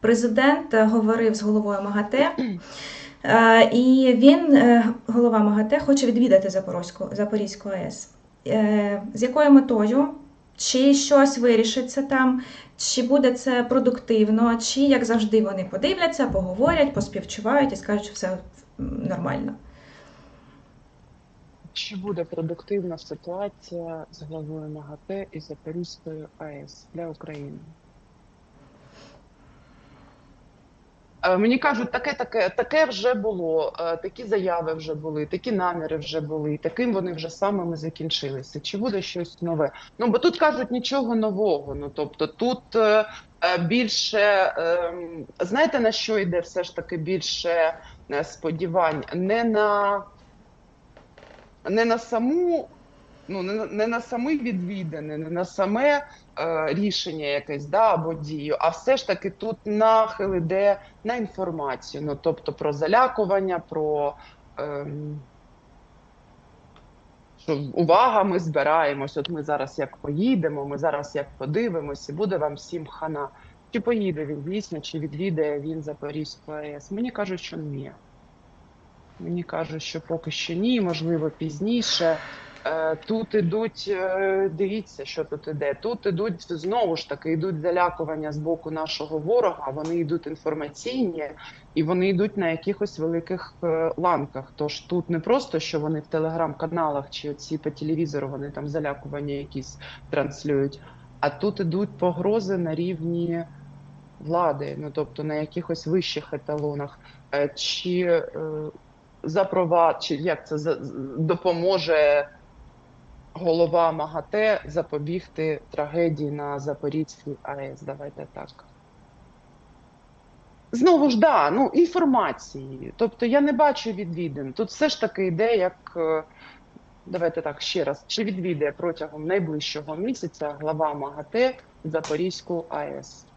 Президент е, говорив з головою МАГАТЕ, е, і він, е, голова МАГАТЕ, хоче відвідати Запорозьку, Запорізьку АЕС. З якою метою? Чи щось вирішиться там, чи буде це продуктивно, чи як завжди вони подивляться, поговорять, поспівчувають і скажуть, що все нормально. Чи буде продуктивна ситуація з главою МАГАТЕ і Запорізькою АЕС для України? Е, Мені кажуть, таке, таке, таке вже було, е, такі заяви вже були, такі наміри вже були, таким вони вже самими закінчилися. Чи буде щось нове? Ну бо тут кажуть нічого нового. Ну тобто тут е, е, більше е, знаєте на що йде все ж таки більше е, сподівань? Не на не на саму, ну не на, не на самі відвідини, не на саме е, рішення якесь да, або дію, а все ж таки тут нахил іде на інформацію. Ну тобто про залякування, про ем, що увага, ми збираємось. От ми зараз як поїдемо, ми зараз як подивимось, і буде вам всім хана. Чи поїде він дійсно, чи відвідає він Запорізьку АЕС? Мені кажуть, що ні. Мені кажуть, що поки що ні, можливо, пізніше. Е, Тут ідуть, е, дивіться, що тут іде. Тут ідуть знову ж таки, йдуть залякування з боку нашого ворога. Вони йдуть інформаційні і вони йдуть на якихось великих е, ланках. Тож тут не просто що вони в телеграм-каналах чи оці по телевізору вони там залякування якісь транслюють, а тут ідуть погрози на рівні влади, ну тобто на якихось вищих еталонах. Чи запровад, чи як це за- допоможе голова МАГАТЕ запобігти трагедії на Запорізькій АЕС. Давайте так. Знову ж да, ну інформації. Тобто я не бачу відвідин. Тут все ж таки йде як. е, Давайте так ще раз. Чи відвідає протягом найближчого місяця глава МАГАТЕ Запорізьку АЕС?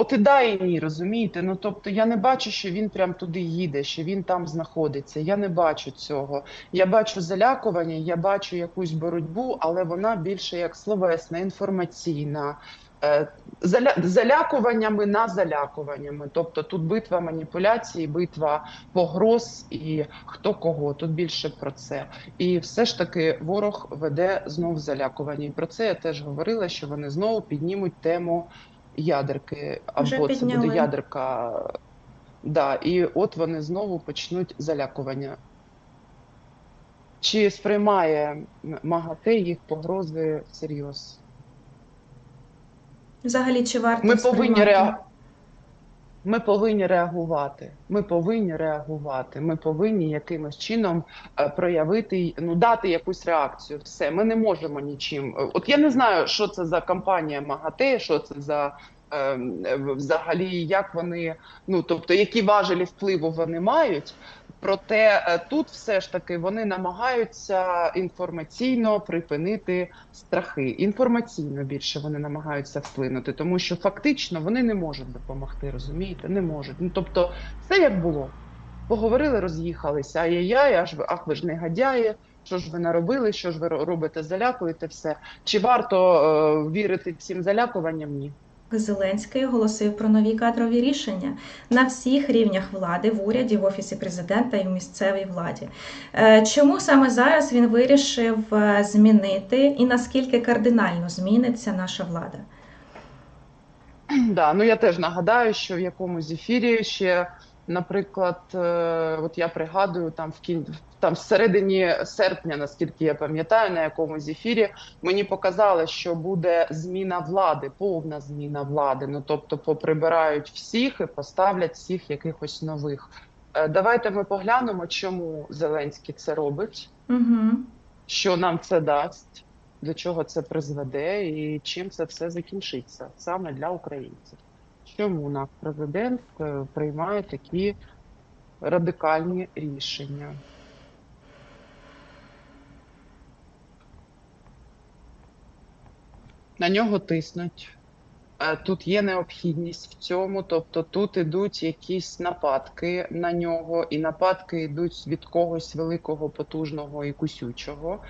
От і да, і ні, розумієте? Ну тобто я не бачу, що він прям туди їде, що він там знаходиться. Я не бачу цього. Я бачу залякування, я бачу якусь боротьбу, але вона більше як словесна, інформаційна. Е, Заля... Залякуваннями на залякуваннями. Тобто тут битва маніпуляцій, битва погроз і хто кого. Тут більше про це. І все ж таки ворог веде знов залякування. І про це я теж говорила, що вони знову піднімуть тему ядерки, Вже або це буде ядерка. Да, і от вони знову почнуть залякування. Чи сприймає МАГАТЕ їх погрози всерйоз? Взагалі, чи варто Ми повинні реагувати. Ми повинні реагувати. Ми повинні реагувати. Ми повинні якимось чином е, проявити, ну дати якусь реакцію. Все, ми не можемо нічим. Е, От я не знаю, що це за компанія МАГАТЕ, що це за взагалі, як вони, ну тобто, які важелі впливу вони мають. Проте е, тут все ж таки вони намагаються інформаційно припинити страхи. Інформаційно більше вони намагаються вплинути, тому що фактично вони не можуть допомогти, розумієте? Не можуть. Ну тобто, все як було. Поговорили, роз'їхалися. Ай-яй-яй, аж ви, ах, ви ж негодяї. Що ж ви наробили? Що ж ви робите? Залякуєте все. Чи варто е, вірити цим залякуванням? Ні. Зеленський оголосив про нові кадрові рішення на всіх рівнях влади в уряді, в офісі президента і в місцевій владі. Е, Чому саме зараз він вирішив е, змінити і наскільки кардинально зміниться наша влада? Да, ну я теж нагадаю, що в якомусь ефірі ще, наприклад, е, от я пригадую, там в кін... там всередині серпня, наскільки я пам'ятаю, на якомусь ефірі мені показали, що буде зміна влади, повна зміна влади. Ну тобто, поприбирають всіх і поставлять всіх якихось нових. Е, Давайте ми поглянемо, чому Зеленський це робить, Угу. що нам це дасть, до чого це призведе, і чим це все закінчиться саме для українців. Чому наш президент е, приймає такі радикальні рішення? На нього тиснуть. Е, Тут є необхідність в цьому, тобто тут ідуть якісь нападки на нього, і нападки йдуть від когось великого, потужного і кусючого.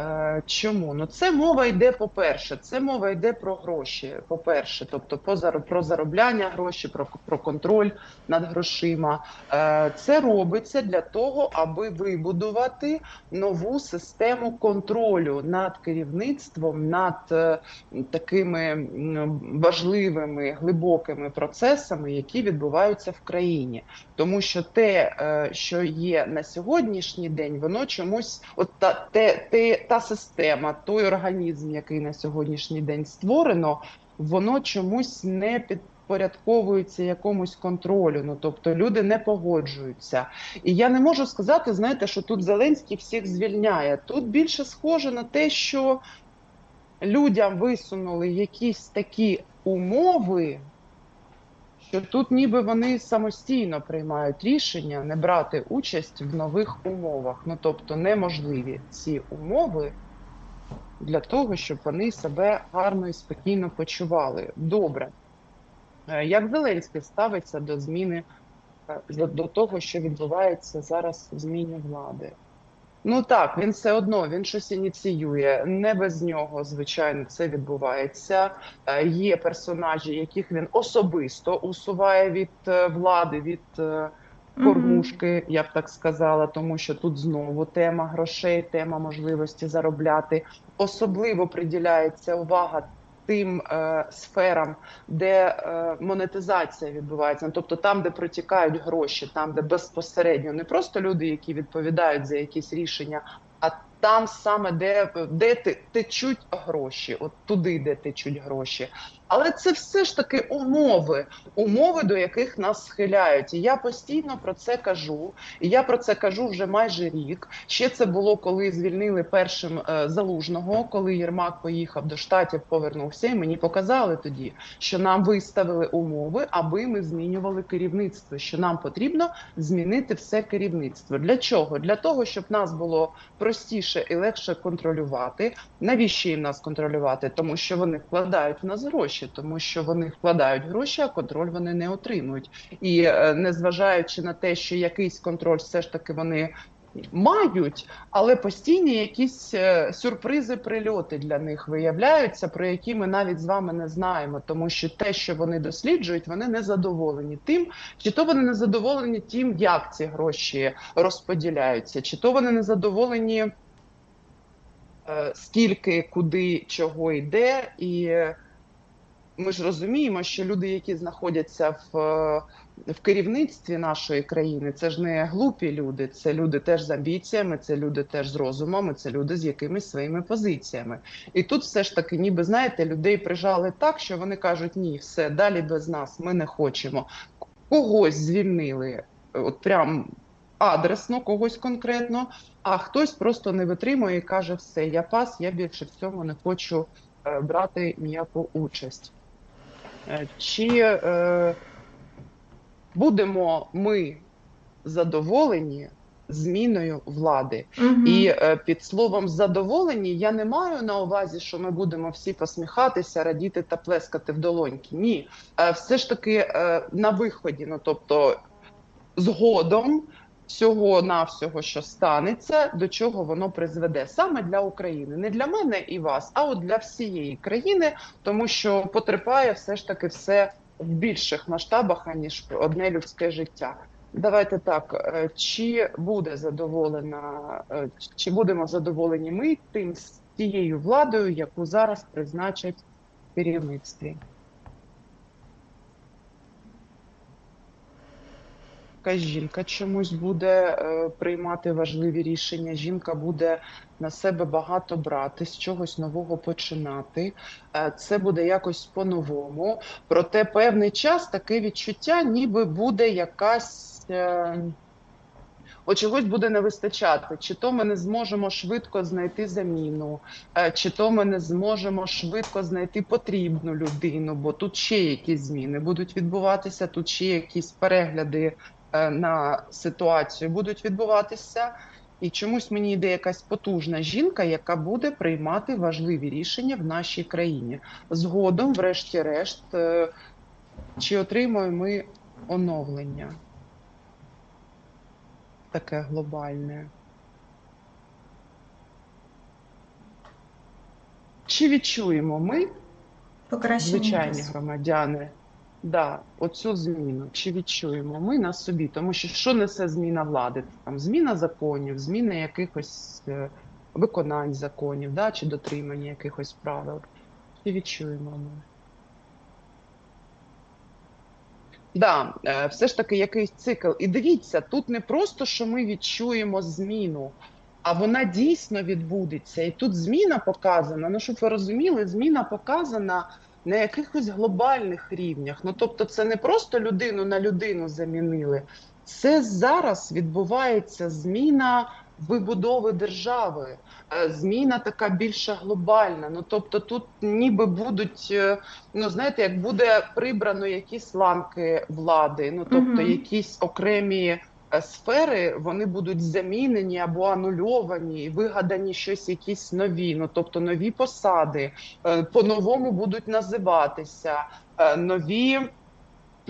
Е, Чому? Ну це мова йде, по-перше, це мова йде про гроші. Тобто по про заробляння гроші, про, про контроль над грошима. Е, Це робиться для того, аби вибудувати нову систему контролю над керівництвом, над е, такими важливими глибокими процесами, які відбуваються в країні. Тому що те, що є на сьогоднішній день, воно чомусь, от та, те, те, та система, той організм, який на сьогоднішній день створено, воно чомусь не підпорядковується якомусь контролю. Ну тобто люди не погоджуються. І я не можу сказати, знаєте, що тут Зеленський всіх звільняє. Тут більше схоже на те, що людям висунули якісь такі умови що тут ніби вони самостійно приймають рішення не брати участь в нових умовах. Ну тобто неможливі ці умови для того, щоб вони себе гарно і спокійно почували. Добре. Е, Як Зеленський ставиться до зміни е, до до того, що відбувається зараз в зміні влади? Ну так, він все одно він щось ініціює. Не без нього, звичайно, це відбувається. Е, Є персонажі, яких він особисто усуває від е, влади, від е, кормушки, я б так сказала, тому що тут знову тема грошей, тема можливості заробляти. Особливо приділяється увага тим е, сферам, де е, монетизація відбувається, ну, тобто там, де протікають гроші, там, де безпосередньо не просто люди, які відповідають за якісь рішення, а там саме де, де течуть гроші, от туди, де течуть гроші. Але це все ж таки умови, умови, до яких нас схиляють. І я постійно про це кажу. І я про це кажу вже майже рік. Ще це було, коли звільнили першим е, залужного, коли Єрмак поїхав до штатів, повернувся. І мені показали тоді, що нам виставили умови, аби ми змінювали керівництво. Що нам потрібно змінити все керівництво. Для чого? Для того, щоб нас було простіше і легше контролювати. Навіщо їм нас контролювати? Тому що вони вкладають в нас гроші, тому що вони вкладають гроші, а контроль вони не отримують. І е, незважаючи на те, що якийсь контроль все ж таки вони мають, але постійні якісь е, сюрпризи, прильоти для них виявляються, про які ми навіть з вами не знаємо, тому що те, що вони досліджують, вони не задоволені тим, чи то вони не задоволені тим, як ці гроші розподіляються, чи то вони не задоволені. е, Скільки, куди, чого йде, і ми ж розуміємо, що люди, які знаходяться в, е, в керівництві нашої країни, це ж не глупі люди, це люди теж з амбіціями, це люди теж з розумом, це люди з якимись своїми позиціями. І тут все ж таки, ніби знаєте, людей прижали так, що вони кажуть: ні, все далі без нас, ми не хочемо. Когось звільнили, от прям адресно, когось конкретно, а хтось просто не витримує і каже: все, я пас, я більше в цьому не хочу е, брати ніяку участь. Е, Чи е, будемо ми задоволені зміною влади? Мгм. І е, під словом задоволені я не маю на увазі, що ми будемо всі посміхатися, радіти та плескати в долоньки. Ні, Е, все ж таки е, на виході, ну тобто згодом. Всього навсього, що станеться, до чого воно призведе саме для України, не для мене і вас, а от для всієї країни, тому що потерпає все ж таки все в більших масштабах аніж одне людське життя. Давайте так, е, чи буде задоволена, е, чи будемо задоволені ми тим з тією владою, яку зараз призначать керівництві? Якась жінка чомусь буде е, приймати важливі рішення. Жінка буде на себе багато брати, з чогось нового починати. Е, це буде якось по-новому. Проте певний час таке відчуття, ніби буде якась. Е, От чогось буде не вистачати, чи то ми не зможемо швидко знайти заміну, чи то ми не зможемо швидко знайти потрібну людину, бо тут ще якісь зміни будуть відбуватися, тут ще якісь перегляди на ситуацію будуть відбуватися. І чомусь мені йде якась потужна жінка, яка буде приймати важливі рішення в нашій країні. Згодом, врешті-решт, е, чи отримаємо ми оновлення таке глобальне? Чи відчуємо ми, звичайні громадяни, да, оцю зміну? Чи відчуємо ми на собі? Тому що що несе зміна влади? Там зміна законів, зміна якихось е, виконань законів, да, чи дотримання якихось правил. Чи відчуємо ми? Да, е, все ж таки якийсь цикл. І дивіться, тут не просто, що ми відчуємо зміну, а вона дійсно відбудеться. І тут зміна показана. Ну, щоб ви розуміли, зміна показана на якихось глобальних рівнях. Ну, тобто, це не просто людину на людину замінили. Це зараз відбувається зміна вибудови держави, е, зміна така більша глобальна. Ну тобто, тут ніби будуть, е, ну знаєте, як буде прибрано якісь ланки влади, ну тобто якісь окремі сфери, вони будуть замінені або анульовані, вигадані щось якісь нові. Ну тобто нові посади е, по-новому будуть називатися, е, нові.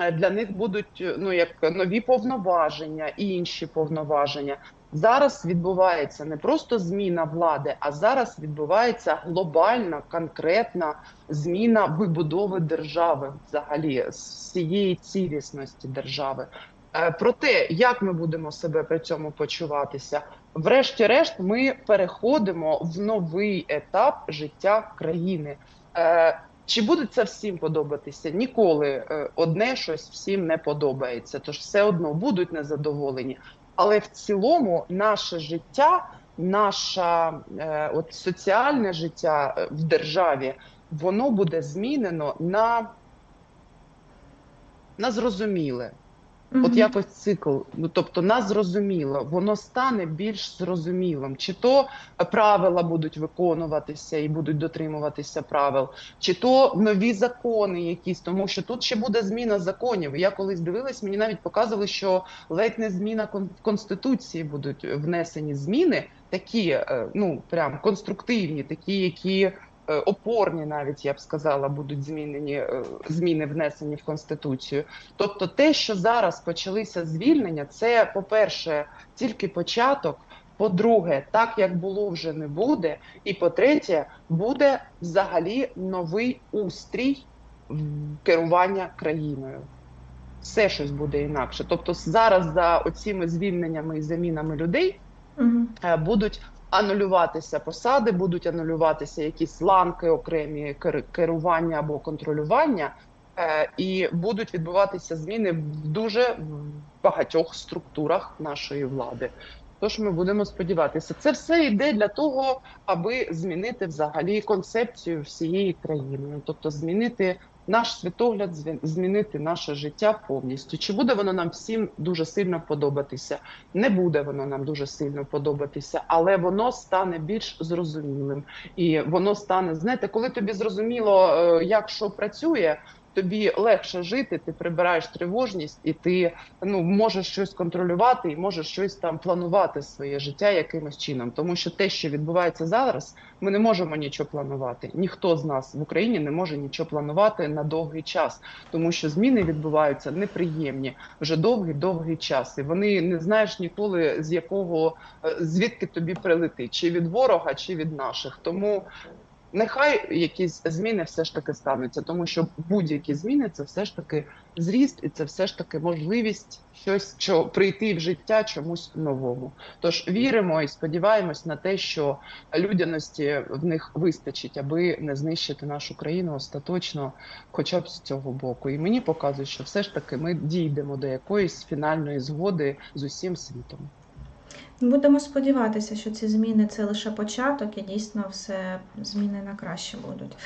е, Для них будуть е, ну як нові повноваження і інші повноваження. Зараз відбувається не просто зміна влади, а зараз відбувається глобальна, конкретна зміна вибудови держави, взагалі з всієї цілісності держави. Е, Про те, як ми будемо себе при цьому почуватися, врешті-решт, ми переходимо в новий етап життя країни. Е, Чи буде це всім подобатися? Ніколи е, одне щось всім не подобається, тож все одно будуть незадоволені. Але в цілому наше життя, наше от соціальне життя в державі, воно буде змінено на, на зрозуміле. Мгм. От якось цикл, ну тобто на зрозуміло, воно стане більш зрозумілим. Чи то правила будуть виконуватися і будуть дотримуватися правил, чи то нові закони якісь, тому що тут ще буде зміна законів. Я колись дивилась, мені навіть показували, що ледь не зміна в конституції будуть внесені зміни, такі, е, ну прям конструктивні, такі, які. Е, Опорні, навіть я б сказала, будуть змінені е, зміни внесені в конституцію. Тобто, те, що зараз почалися звільнення, це, по-перше, тільки початок. По-друге, так як було вже не буде. І по-третє, буде взагалі новий устрій керування країною. Все щось буде інакше. Тобто, зараз за оціми звільненнями і замінами людей е, будуть анулюватися посади, будуть анулюватися якісь ланки окремі кер- керування або контролювання, е, і будуть відбуватися зміни в дуже багатьох структурах нашої влади. Тож ми будемо сподіватися, це все йде для того, аби змінити взагалі концепцію всієї країни, тобто змінити наш світогляд, змінити наше життя повністю. Чи буде воно нам всім дуже сильно подобатися? Не буде воно нам дуже сильно подобатися, але воно стане більш зрозумілим, і воно стане, знаєте, коли тобі зрозуміло, е, як що працює. Тобі легше жити, ти прибираєш тривожність, і ти ну можеш щось контролювати і можеш щось там планувати своє життя якимось чином. Тому що те, що відбувається зараз, ми не можемо нічого планувати. Ніхто з нас в Україні не може нічого планувати на довгий час, тому що зміни відбуваються неприємні вже довгий довгий час. І вони не знаєш ніколи з якого е, звідки тобі прилетить, чи від ворога, чи від наших. Тому нехай якісь зміни все ж таки стануться, тому що будь-які зміни це все ж таки зріст, і це все ж таки можливість щось що прийти в життя чомусь новому. Тож віримо і сподіваємось на те, що людяності в них вистачить, аби не знищити нашу країну остаточно, хоча б з цього боку. І мені показує, що все ж таки ми дійдемо до якоїсь фінальної згоди з усім світом. Будемо сподіватися, що ці зміни це лише початок і дійсно все зміни на краще будуть.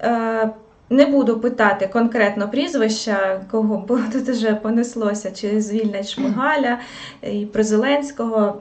Е, не буду питати конкретно прізвища, кого, бо тут вже понеслося, чи звільнять Шмигаля і про Зеленського. М,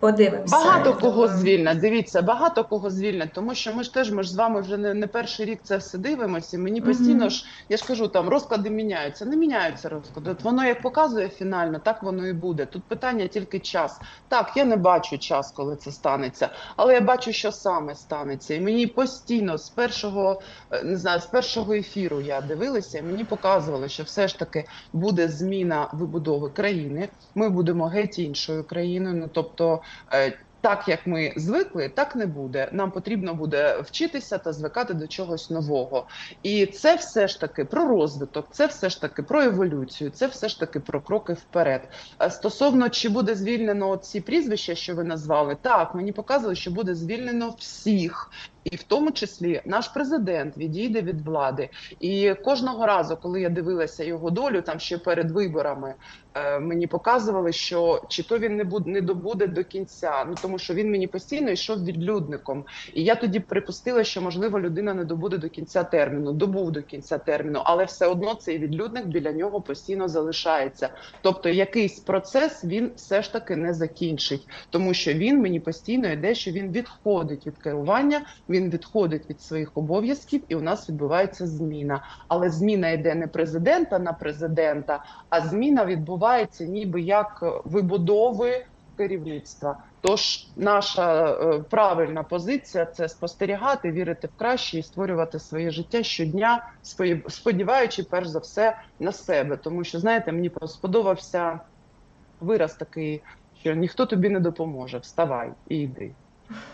Подивимося. Багато кого звільнять. Дивіться, багато кого звільнять, тому що ми ж теж ми ж з вами вже не, не перший рік це все дивимося. Мені постійно ж я ж кажу, там розклади міняються. Не міняються розклади. От воно як показує фінально, так воно і буде. Тут питання тільки час. Так, я не бачу час, коли це станеться, але я бачу, що саме станеться. І мені постійно з першого е, не знаю, з першого ефіру я дивилася, і мені показували, що все ж таки буде зміна вибудови країни. Ми будемо геть іншою країною. Тобто. е, так як ми звикли, так не буде. Нам потрібно буде вчитися та звикати до чогось нового. І це все ж таки про розвиток, це все ж таки про еволюцію, це все ж таки про кроки вперед. Е, Стосовно чи буде звільнено ці прізвища, що ви назвали, так мені показували, що буде звільнено всіх. І в тому числі наш президент відійде від влади. І кожного разу, коли я дивилася його долю, там ще перед виборами, е, мені показували, що чи то він не буде не добуде до кінця. Ну тому що він мені постійно йшов відлюдником. І я тоді припустила, що можливо людина не добуде до кінця терміну, добув до кінця терміну, але все одно цей відлюдник біля нього постійно залишається. Тобто якийсь процес він все ж таки не закінчить, тому що він мені постійно йде, що він відходить від керування, він відходить від своїх обов'язків, і у нас відбувається зміна. Але зміна йде не президента на президента, а зміна відбувається ніби як вибудови керівництва. Тож наша е, правильна позиція це спостерігати, вірити в краще і створювати своє життя щодня, сподіваючи перш за все на себе. Тому що знаєте, мені сподобався вираз такий, що ніхто тобі не допоможе. Вставай і йди.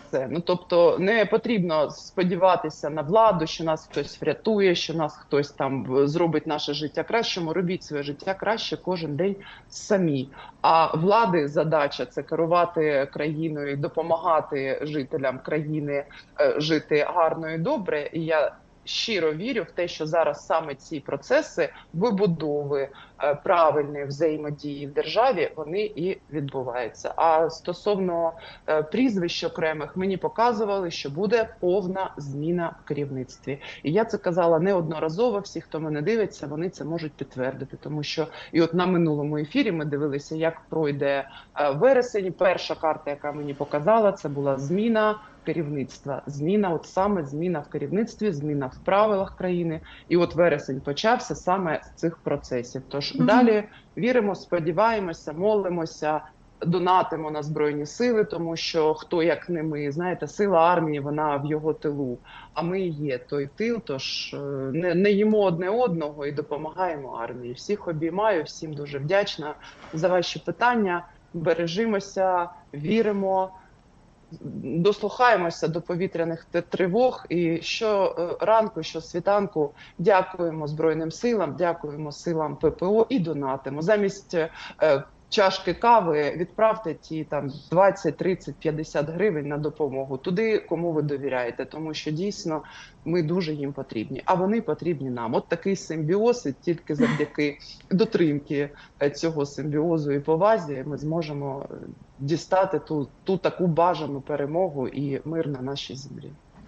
Все. Ну тобто не потрібно сподіватися на владу, що нас хтось врятує, що нас хтось там е, зробить наше життя кращим. Робіть своє життя краще кожен день самі. А влади задача це керувати країною, допомагати жителям країни е, жити гарно і добре. І я щиро вірю в те, що зараз саме ці процеси вибудови е, правильної взаємодії в державі вони і відбуваються. А стосовно е, прізвищ окремих мені показували, що буде повна зміна в керівництві. І я це казала неодноразово. Всі, хто мене дивиться, вони це можуть підтвердити, тому що і от на минулому ефірі ми дивилися, як пройде е, вересень. Перша карта, яка мені показала, це була зміна керівництва. Зміна, от саме зміна в керівництві, зміна в правилах країни. І от вересень почався саме з цих процесів. Тож Мгм. далі віримо, сподіваємося, молимося. Донатимо на збройні сили, тому що хто як не ми, знаєте, сила армії, вона в його тилу. А ми є той тил. Тож е, не, не їмо одне одного і допомагаємо армії. Всіх обіймаю, всім дуже вдячна за ваші питання. Бережимося, віримо, дослухаємося до повітряних тривог. І що е, ранку, що світанку, дякуємо Збройним силам, дякуємо силам ППО і донатимо. Замість е, чашки кави відправте ті там 20, 30, 50 гривень на допомогу туди, кому ви довіряєте, тому що дійсно ми дуже їм потрібні, а вони потрібні нам. От такий симбіоз, і тільки завдяки дотримки е, цього симбіозу і повазі ми зможемо е, дістати ту, ту таку бажану перемогу і мир на нашій землі.